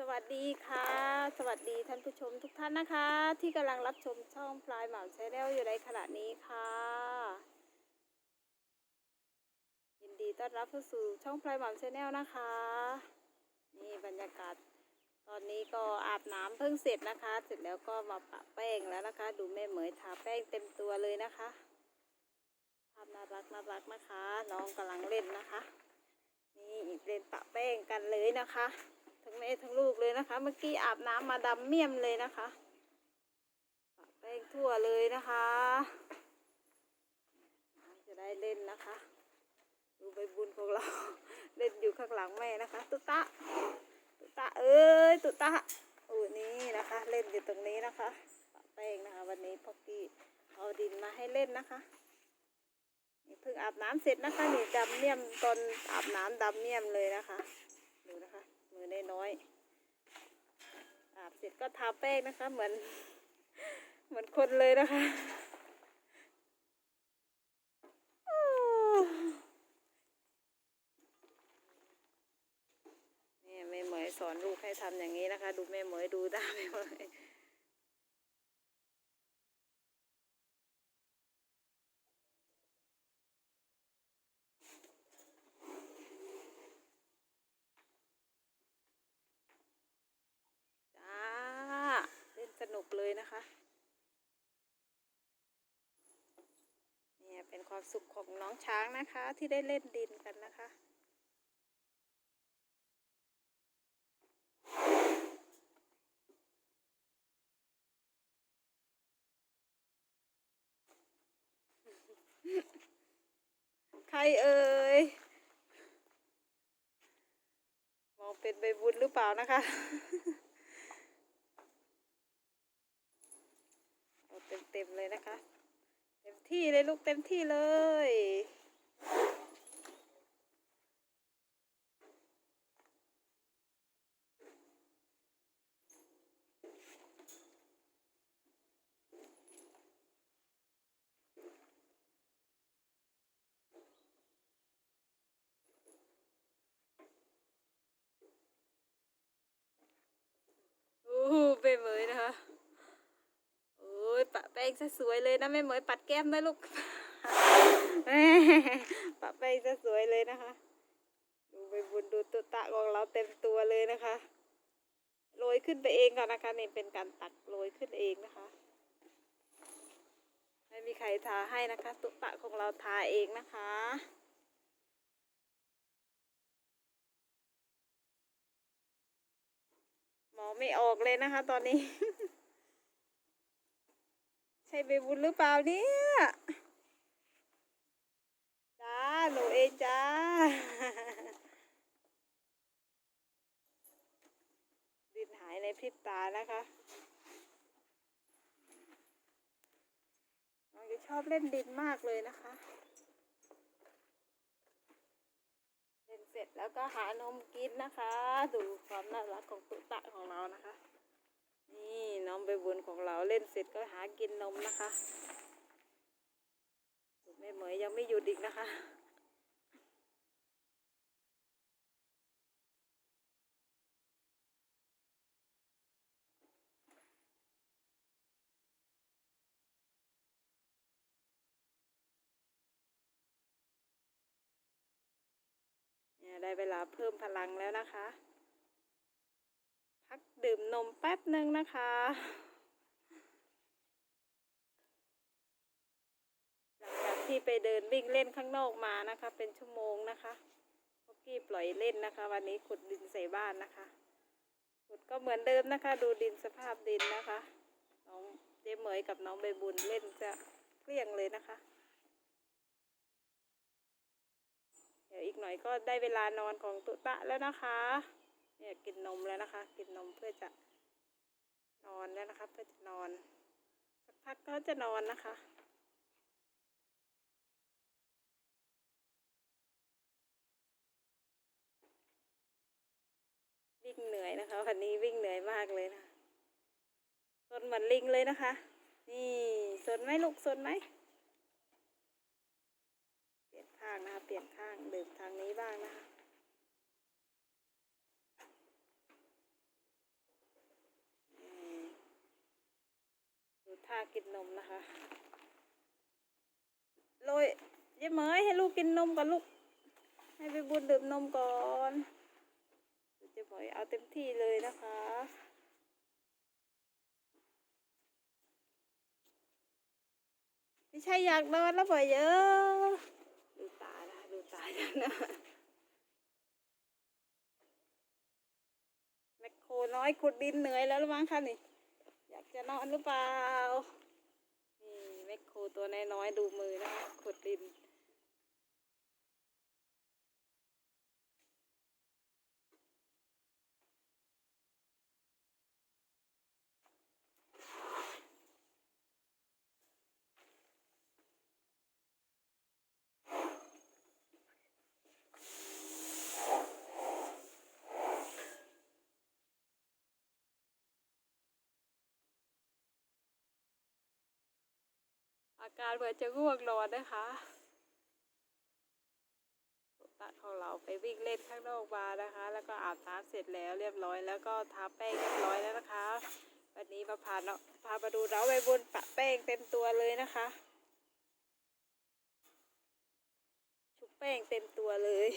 สวัสดีค่ะ สวัสดีท่านผู้ชมทุกท่านนะคะ ที่กำลังรับชมช่องพลายหม่ำชแนลอยู่ในขณะนี้ค่ะยินดีต้อนรับเข้าสู่ช่องพลายหม่ำชแนลนะคะ นี่บรรยากาศ ตอนนี้ก็อาบน้ำเพิ่งเสร็จนะคะ เสร็จแล้วก็มาปะแป้งแล้วนะคะ ดูแม่เหมยทาแป้งเต็มตัวเลยนะคะภาพน่ารักน่ารักนะคะ น้องกำลังเล่นนะคะ นี่เล่นปะแป้งกันเลยนะคะ ม่ทั้งลูกเลยนะคะ เมื่อกี้อาบน้ำมาดำเมี่ยมเลยนะคะแป้งทั่วเลยนะคะจะได้เล่นนะคะ ดูใบบุญของเราเล่นอยู่ข้างหลังแม่นะคะ ตุ๊ตะตุ๊ตะเอ้ยตุ๊ตะอู้นี่นะคะ เล่นอยู่ตรงนี้นะคะแป้งนะคะ วันนี้พ่อกี้เอาดินมาให้เล่นนะคะเพิ่งอาบน้ำเสร็จนะคะนี่ดำเมี่ยมตอนอาบน้ำดำเมี่ยมเลยนะคะ นะคะมือน้อยอาบเสร็จก็ทาแป้งนะคะ เหมือน เหมือนคนเลยนะคะนี่แม่เหมยสอนลูกให้ทำอย่างนี้นะคะ ดูแม่เหมยดูตาแม่เหมยจ้า เล่นสนุกเลยนะคะเนี่ยเป็นความสุขของน้องช้างนะคะ ที่ได้เล่นดินกันนะคะใครเอ่ยมองเป็นใบบุญหรือเปล่านะคะ เต็มๆเลยนะคะ เต็มที่เลยลูกเต็มที่เลยโอ้โหเปเหมยนะคะ ปะแป้งซะสวยเลยนะแม่เหมยปัดแก้มนะลูกปะแป้งซะสวยเลยนะคะ ดูใบบุญดูตุตะของเราเต็มตัวเลยนะคะโรยขึ้นไปเองก่อนนะคะนี่เป็นการตักโรยขึ้นเองนะคะ ไม่มีใครทาให้นะคะ ตุตะของเราทาเองนะคะหมอไม่ออกเลยนะคะ ตอนนี้ ช่ใบบุญหรือเปล่าเนี่ยจ้าหนูเองจ้าดินหายในพริบตานะคะน้องจะชอบเล่นดินมากเลยนะคะ เล่นเสร็จแล้วก็หานมกินนะคะ ดูความน่ารักของตุ๊ตะของเรานะคะ นี่น้องใบบุญของเราเล่นเสร็จก็หากินนมนะคะแม่เหมยยังไม่หยุดอีกนะคะได้เวลาเพิ่มพลังแล้วนะคะ พักดื่มนมแป๊บหนึ่งนะคะ หลังจากที่ไปเดินวิ่งเล่นข้างนอกมานะคะ เป็นชั่วโมงนะคะพวกกี้ปล่อยเล่นนะคะ วันนี้ขุดดินใส่บ้านนะคะขุดก็เหมือนเดิมนะคะ ดูดินสภาพดินนะคะน้องเจ๊เหมยกับน้องใบบุญเล่นจะเกลี้ยงเลยนะคะ เดี๋ยวอีกหน่อยก็ได้เวลานอนของตุตะแล้วนะคะ เนี่ยกินนมแล้วนะคะ กินนมเพื่อจะนอนแล้วนะคะ เพื่อจะนอน สักพักก็จะนอนนะคะวิ่งเหนื่อยนะคะ วันนี้วิ่งเหนื่อยมากเลยนะสนเหมือนลิงเลยนะคะ นี่สนไหมลูกสนไหมเปลี่ยนข้างนะคะ เปลี่ยนข้างดื่มทางนี้บ้างนะคะากินนมนะคะโรยเย้เหมยให้ลูกกินนมก่อนลูก ให้ไปบุญดื่มนมก่อนเดี๋ยวเจะเมยเอาเต็มที่เลยนะคะไม่ใช่อยากนอนแล้วบ่อยเยอะดูตานะดูตาจังนะแมคโครน้อยขุดดินเหนื่อยแล้วหรือมั้งคะนี่ จะนอนหรือเปล่า นี่แมคโครตัวน้อยๆดูมือนะคะขุดดิน อาการเหมือนจะง่วงนอนนะคะตาของเราไปวิ่งเล่นข้างนอกมานะคะ แล้วก็อาบน้ำเสร็จแล้วเรียบร้อย แล้วก็ทาแป้งเรียบร้อยแล้วนะคะ วันนี้มาพาเนาะพามาดูเราใบบนปะแป้งเต็มตัวเลยนะคะ ชุบแป้งเต็มตัวเลย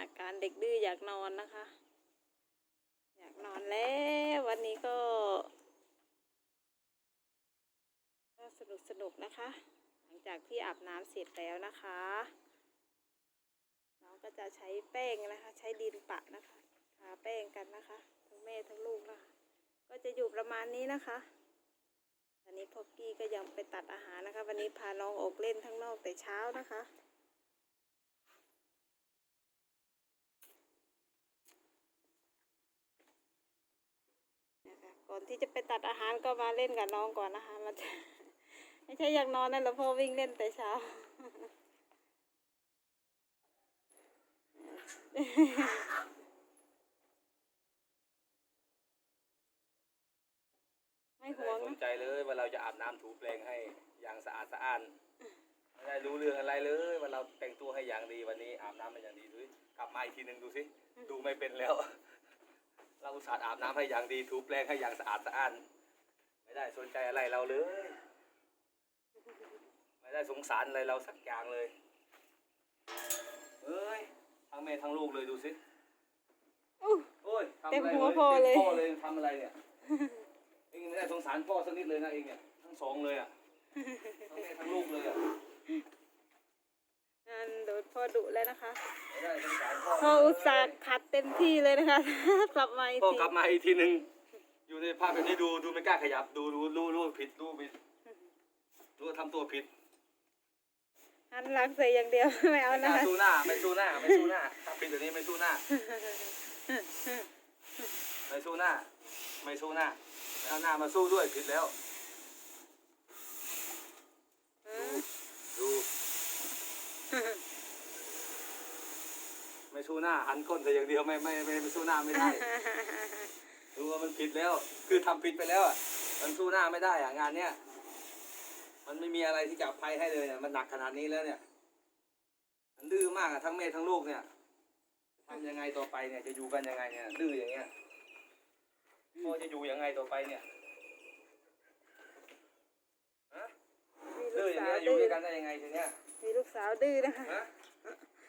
อาการเด็กดื้ออยากนอนนะคะ อยากนอนแล้ววันนี้ก็ก็สนุกสนุกนะคะ หลังจากที่อาบน้ำเสร็จแล้วนะคะน้องก็จะใช้แป้งนะคะ ใช้ดินปะนะคะทาแป้งกันนะคะ ทั้งแม่ทั้งลูกนะคะก็จะอยู่ประมาณนี้นะคะวันนี้พ่อกี้ก็ยังไปตัดอาหารนะคะ วันนี้พาน้องออกเล่นข้างนอกแต่เช้านะคะ นะคะ ก่อนที่จะไปตัดอาหารก็มาเล่นกับน้องก่อนนะคะมันจะไม่ใช่อยากนอนนั่นหรอกเพอวิ่งเล่นแต่เช้า ไม่ห่วงไม่ได้สนใจเลยว่าเราจะอาบน้ำถูแปลงให้อย่างสะอาดสะอ้านไม่ได้รู้เรื่องอะไรเลยว่าเราแต่งตัวให้อย่างดีวันนี้อาบน้ำให้อย่างดีดูสิกลับมาอีกทีหนึ่งดูสิดูไม่เป็นแล้ว เราอุตส่าห์อาบน้ำให้อย่างดีถูแปลงให้อย่างสะอาดสะอ้าน ไม่ได้สนใจอะไรเราเลย ไม่ได้สงสารอะไรเราสักอย่างเลยเอ้ยทั้งแม่ทั้งลูกเลยดูสิอู้ โอ้ยทำอะไรเต็มหัวพ่อเลย ต็มพ่อเลยทำอะไรเนี่ยเองไม่ได้สงสารพ่อสักนิดเลยนะเองเนี่ยทั้งสองเลยอะทั้งแม่ทั้งลูกเลยอะ นั่นโดนพ่อดุแล้วนะคะไม่ได้สงสารพ่อพ่ออุตส่าห์ขัดเต็มที่เลยนะคะ กลับมาอีกพ่อทีกลับมาอีกทีหนึ่งอยู่ในภาพแบบนี้ดูดูไม่กล้าขยับ ดูดูรู้รู้ผิดรู้ผิดรู้ว่าทำตัวผิดหันหลังใส่อย่างเดียวไม่เอาไม่กนะล้าคะสู้หน้า ไม่สู้หน้า ไม่สู้หน้าถ้าผิดแบบนี้ไม่สู้หน้า ไม่สู้หน้า ไม่สู้หน้าไม่เอาหน้ามาสู้ด้วยผิดแล้วอืมดูไม่ สู้หน้าหันก้นแต่อย่างเดียวไม่ไม่ไม่ไม่สู้หน้าไม่ได้ดูว่ามันผิดแล้ว คือทำผิดไปแล้วอะมันสู้หน้าไม่ได้อะงานเนี้ยมันไม่มีอะไรที่จะอภัยให้เลยเนี่ยมันหนักขนาดนี้แล้วเนี่ย มันดื้อมากอะทั้งแม่ทั้งลูกเนี่ยทำยังไงต่อไปเนี่ยจะอยู่กันยังไงเนี่ยดื้ออย่างเงี้ยพ่อจะอยู่ยังไงต่อไปเนี่ยฮะมีลูดื้อกอย่างสาวเงี้ยอยู่ดื้อด้วยกันได้ยังไงทีเนี้ยมีลูกสาวดื้อนะคะฮะ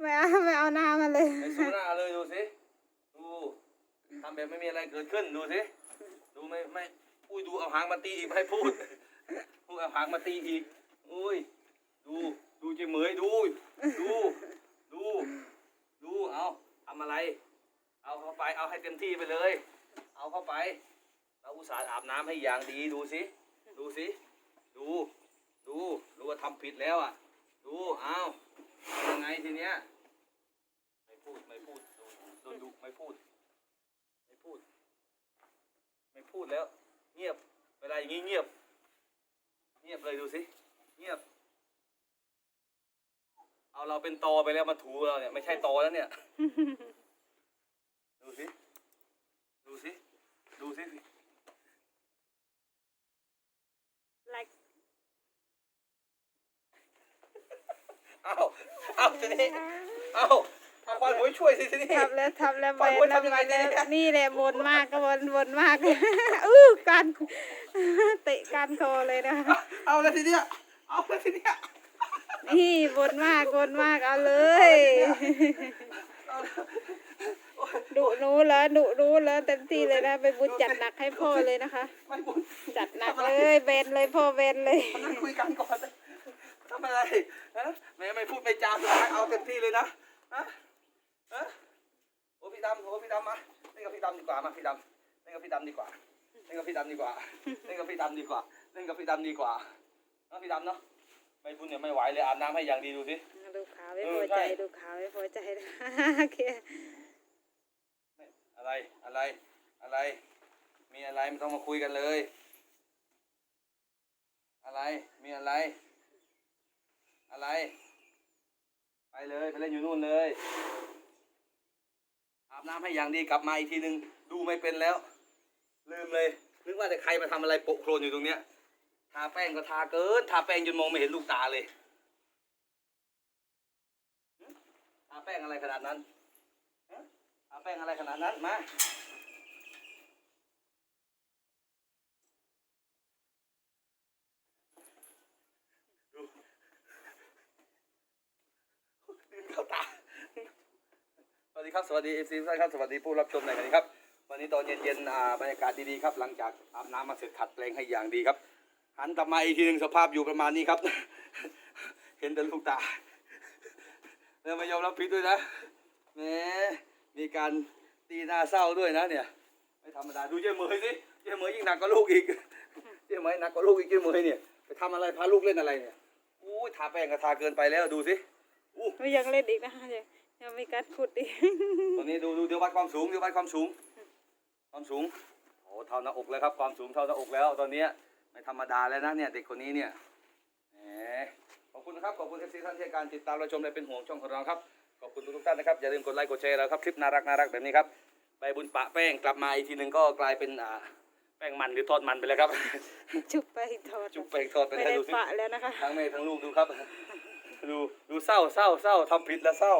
ไม่เอาไม่เอาหน้ามาเลย ไปสู้หน้าเลยดูสิดูทำแบบไม่มีอะไรเกิดขึ้นดูสิดูไม่ไม่อุ้ยดูเอาหางมาตีอีกไม่ให้พูดพูดเอาหางมาตีอีกอุ้ยดูดูเจเหมยดูดูดูดูเอาทำอะไร เอาเข้าไปเอาให้เต็มที่ไปเลย เอาเข้าไป เราอุตส่าห์อาบน้ำให้อย่างดีดูสิดูสิดูดูรู้ว่าทำผิดแล้วอะดูเอา ยังไงทีเนี้ย ไม่พูดไม่พูดโดนโดนดุไม่พูด ไม่พูด ไม่พูดแล้ว เงียบ เวลาอย่างนี้เงียบ เงียบเลยดูสิ เงียบ เอาเราเป็นตอไปแล้วมาถูเราเนี่ยไม่ใช่ตอแล้วเนี่ย ดูสิ ดูสิ ดูสิ เอาเอาทีนี้เอาเอาควันผมช่วยสิทีนี้ทำแล้วทำแล้วปล่อยเบมดนแล้วทำยังไงเบนแล้วเนี่ยนี่แหละบนมากก็บนบนมากอู้การเตะการคอเลยนะเอาแล้วทีเนี้ยเอาแล้วทีเนี้ยนี่บนมากบนมากเอาเลยเอาแล้วดุหนูแล้วดุหนูแล้วเต็มที่เลยนะ ไปบุญจัดหนักให้พ่อเลยนะคะ ไม่บุญจัดหนักเลยเบนเลยพ่อเบนเลย มานั่งคุยกันก่อนทำอะไรฮะแม่ไม่พูดไม่จาสุดท้ายเอาเต็มที่เลยนะฮะฮะโอ้พี่ดำโอ้พี่ดำมาเล่นกับพี่ดำดีกว่ามาพี่ดำเล่นกับพี่ดำดีกว่าเล่นกับพี่ดำดีกว่าเล่นกับพี่ดำดีกว่าเล่นกับพี่ดำดีกว่าเนาะพี่ดำเนาะไม่บุญเนี่ยไม่ไหวเลยอาบน้ำให้อย่างดีดูสิดูขาวไม่เอพออใช่ใจดูขาวไม่พอใจนะโอเคอะไรอะไรอะไร มีอะไรไม่ต้องมาคุยกันเลย อะไรมีอะไร อะไร ไปเลยไปเล่นอยู่นู่นเลย อาบน้ำให้อย่างดีกลับมาอีกทีหนึงดูไม่เป็นแล้ว ลืมเลยนึกว่าแต่ใครมาทำอะไรโปะโครนอยู่ตรงเนี้ยทาแป้งก็ทาเกินทาแป้งจนมองไม่เห็นลูกตาเลยทาแป้งอะไรขนาดนั้นฮะทาแป้งอะไรขนาดนั้นมา ดึงเข้าตา สวัส ดีครับ สวัสดีเอฟซีทุกท่านครับ สวัสดีผู้รับชมในวันนี้ครับ วันนี้ตอนเย็นๆอ่าบรรยากาศดีๆครับ หลังจากอาบน้ำมาเสร็จขัดแปลงให้อย่างดีครับ หันกลับมาอีกทีหนึ่งสภาพอยู่ประมาณนี้ครับ เห็นแต่ลูกตาเริ่มมายอมรับผิดด้วยนะแหมมีการตีหน้าเศร้าด้วยนะเนี่ย ไม่ธรรมดา ดูเจ๊เหมยสิ เจ๊เหมยยิ่งหนักกว่าลูกอีก เจ๊เหมยหนักกว่าลูกอีกเจ๊เหมยเนี่ยไปทำอะไรพาลูกเล่นอะไรเนี่ยอู้ทาแป้งก็ทาเกินไปแล้วดูสิอู้ไม่ยังเล่นอีกนะคะ ยังยังมีการขุดอีกตัวนี้ดูดูเดี๋ยววัดความสูงเดี๋ยววัดความสูง ความสูงโอ้เท่าหน้าอกแล้วครับ ความสูงเท่าหน้าอกแล้ว ตอนเนี้ยไม่ธรรมดาแล้วนะเนี่ยเด็กคนนี้เนี่ยแหมขอบคุณนะครับขอบคุณเอฟซีท่านที่ให้การติดตามรับชมและเป็นห่วงช่องของเราครับขอบคุณทุกๆท่านนะครับอย่าลืมกดไลค์กดแชร์เราครับคลิปน่ารักน่ารักแบบนี้ครับไปบุญปะแป้งกลับมาอีกทีหนึ่งก็กลายเป็นอ่าแป้งมันหรือทอดมันไปแล้วครับชุบไปทอดจุ๊บแป้งทอดไปไม่แล้วได้ดูสิปะแล้วนะคะทั้งแม่ทั้งลูกดูครับ ดูดูเศร้าเศร้าเศร้าทำผิดแล้วเศร้า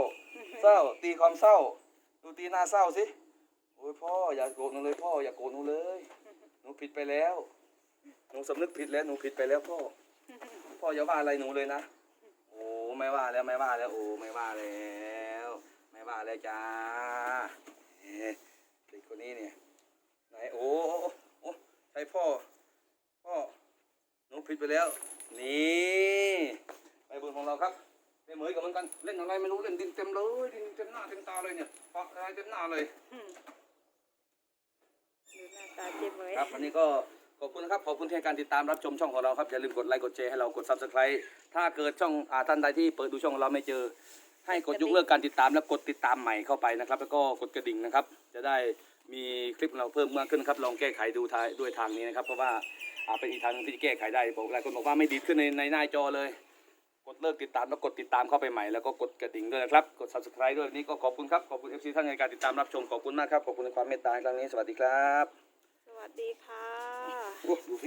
เศร้า ตีความเศร้าดูตีหน้าเศร้าสิ โอ้ยพ่ออย่าโกรธหนูเลยพ่ออย่าโกรธหนูเลย หนูผิดไปแล้ว หนูสำนึกผิดแล้วหนูผิดไปแล้วพ่อ พ่ออย่าว่าอะไรหนูเลยนะ โอ้ไม่ว่าแล้วไม่ว่าแล้ว โอ้ไม่ว่าแล้ว ไม่ว่าแล้วจ้าเอ๊ะเด็กคนนี้เนี่ย ไหนโอ้โอ้ใช่พ่อ พ่อ หนูผิดไปแล้ว นี่ใบบุญของเราครับ เหมือนกับเหมือนกันเล่นอะไรไม่รู้เล่นดินเต็มเลยดินเต็มหน้าเต็มตาเลยเนี่ยปะอะไรเต็มหน้าเลยดูหน้าตาเจ็บเลยครับวันนี้ก็ขอบคุณนะครับขอบคุณที่ให้การติดตามรับชมช่องของเราครับอย่าลืมกดไลค์กดแชร์ให้เรากด subscribe ถ้าเกิดช่องอาท่านใดที่เปิดดูช่องของเราไม่เจอ ให้กดยกเลิกการติดตามแล้วกดติดตามใหม่เข้าไปนะครับ แล้วก็กดกระดิ่งนะครับ จะได้มีคลิปของเราเพิ่มมากขึ้นครับลองแก้ไขดูทางด้วยทางนี้นะครับ เพราะว่าอ่าเป็นอีกทางหนึ่งที่จะแก้ไขได้บอกหลายคนบอกว่าไม่ดีดขึ้นในในหน้าจอเลย กดเลิกติดตามแล้วกดติดตามเข้าไปใหม่แล้วก็กดกระดิ่งด้วยนะครับ กด subscribe ด้วยวันนี้ก็ขอบคุณครับ ขอบคุณ FC ท่านในการติดตามรับชมขอบคุณมากครับ ขอบคุณในความเมตตาในครั้งนี้สวัสดีครับ สวัสดีค่ะ โอ้ดูสิ